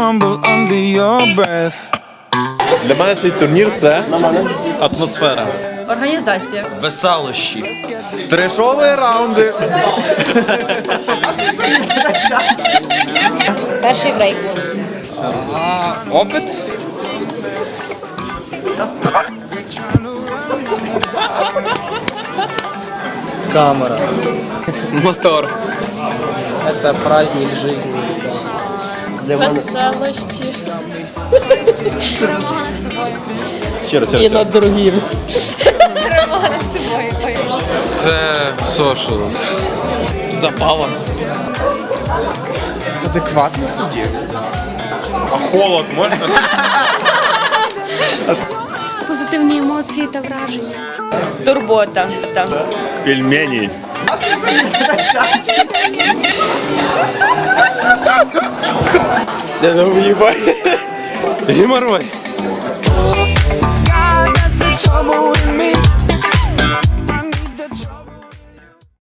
mumble under your breath. Для мене цей турнір це Атмосфера. Організація. Веселощі. трешові раунди. Перший брейк. Опит. Камера. Мотор. Это праздник жизни. Веселощі. Перемога над собою. Ще раз, ще і раз. над другим. Перемога над собою. Ой. Це сошелс. Запала. Адекватне суддівство. А холод можна? позитивні емоції та враження. Турбота. Пельмені. Я думаю, ебать. Геморрой.